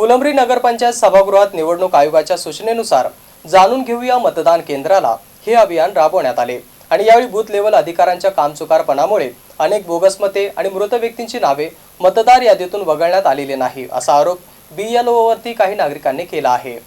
फुलंब्री नगरपंचायत सभागृहात निवडणूक आयोगाच्या सूचनेनुसार जाणून घेऊया मतदान केंद्राला हे अभियान राबवण्यात आले. आणि यावेळी बूथ लेवल अधिकाऱ्यांच्या कामचुकारपणामुळे अनेक बोगस मते आणि मृत व्यक्तींची नावे मतदार यादीतून वगळण्यात आलेली नाही असा आरोप बीएलओवरती काही नागरिकांनी केला आहे.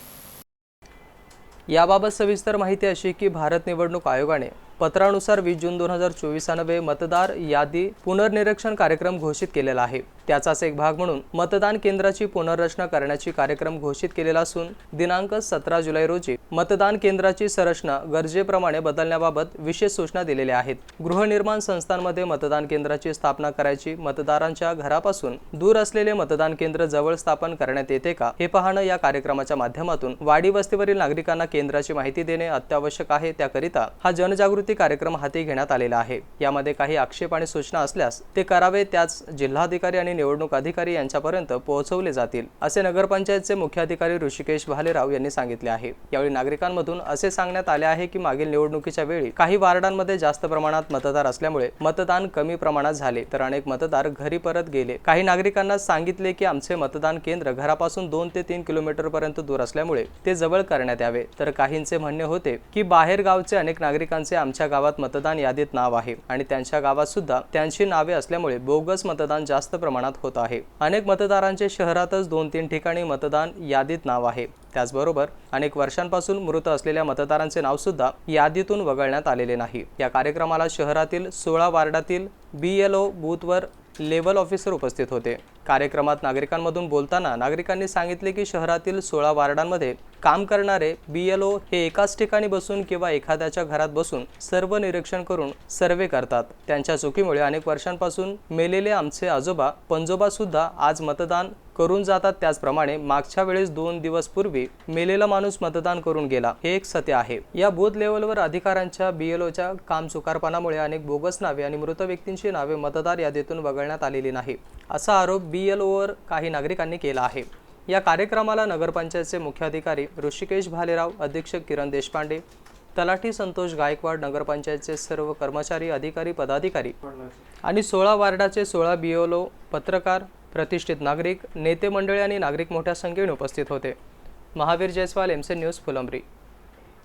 याबाबत सविस्तर माहिती अशी की भारत निवडणूक आयोगाने पत्रानुसार वीस जून दोन हजार चोवीसानवे मतदार यादी पुनर्निरीक्षण कार्यक्रम घोषित केलेला आहे. त्याचाच एक भाग म्हणून मतदान केंद्राची पुनर्रचना करण्याची कार्यक्रम घोषित केलेला असून दिनांक सतरा जुलै रोजी मतदान केंद्राची संरचना गरजेप्रमाणे बदलण्याबाबत विशेष सूचना दिलेल्या आहेत. गृहनिर्माण संस्थांमध्ये मतदान केंद्राची स्थापना करायची मतदारांच्या घरापासून दूर असलेले मतदान केंद्र जवळ स्थापन करण्यात येते का हे पाहणं या कार्यक्रमाच्या माध्यमातून वाडी वस्तीवरील नागरिकांना केंद्राची माहिती देणे अत्यावश्यक आहे. त्याकरिता हा जनजागृती कार्यक्रम हाती घेण्यात आलेला आहे. यामध्ये काही आक्षेप आणि सूचना असल्यास ते करावे. त्याच जिल्हाधिकारी आणि निवडणूक अधिकारी यांच्यापर्यंत पोहोचवले जातील असे नगरपंचायतचे मुख्याधिकारी ऋषिकेश भालेराव यांनी सांगितले आहे. यावेळी नागरिकांमधून असे सांगण्यात आले आहे की मागील निवडणुकीच्या वेळी काही वार्डांमध्ये जास्त प्रमाणात मतदार असल्यामुळे मतदान कमी प्रमाणात झाले तर अनेक मतदार घरी परत गेले. काही नागरिकांना सांगितले की आमचे मतदान केंद्र घरापासून दोन ते तीन किलोमीटर पर्यंत दूर असल्यामुळे ते जवळ करण्यात यावे. तर काहींचे म्हणणे होते की बाहेर गावचे अनेक नागरिकांचे आमच्या गावात मतदान यादीत नाव आहे आणि त्यांच्या गावात सुद्धा त्यांची नावे असल्यामुळे बोगस मतदान जास्त प्रमाणात होत आहे. अनेक मतदारांचे शहरातच दोन तीन ठिकाणी मतदान यादीत नाव आहे. त्याचबरोबर अनेक वर्षांपासून मृत असलेल्या मतदारांचे नाव सुद्धा यादीतून वगळण्यात आलेले नाही. या कार्यक्रमाला शहरातील सोळा वार्डातील बी एल ओ बूथवर लेवल ऑफिसर उपस्थित होते. कार्यक्रमात नागरिकांमधून बोलताना नागरिकांनी सांगितले की शहरातील सोळा वार्डांमध्ये काम करणारे बी एल ओ हे एकाच ठिकाणी बसून किंवा एखाद्याच्या घरात बसून सर्व निरीक्षण करून सर्वे करतात. त्यांच्या चुकीमुळे अनेक वर्षांपासून मेलेले आमचे आजोबा पंजोबासुद्धा आज मतदान करून जातात. त्याचप्रमाणे मागच्या वेळेस दोन दिवस पूर्वी मेलेला माणूस मतदान करून गेला. हे एक सत्य आहे. या बूथ लेवलवर अधिकाऱ्यांच्या बीएलओच्या काम चुकारपणामुळे अनेक बोगस नावे आणि मृत व्यक्तींची नावे मतदार यादीतून वगळण्यात आलेली नाही असा आरोप बीएलओवर काही नागरिकांनी केला आहे. या कार्यक्रमाला नगरपंचायतचे मुख्याधिकारी ऋषिकेश भालेराव अधीक्षक किरण देशपांडे तलाठी संतोष गायकवाड नगरपंचायतचे सर्व कर्मचारी अधिकारी पदाधिकारी आणि सोळा वार्डाचे सोळा बीओलो पत्रकार प्रतिष्ठित नागरिक नेते मंडळी आणि नागरिक मोठ्या संख्येने उपस्थित होते. महावीर जयस्वाल एमसे न्यूज फुलंब्री.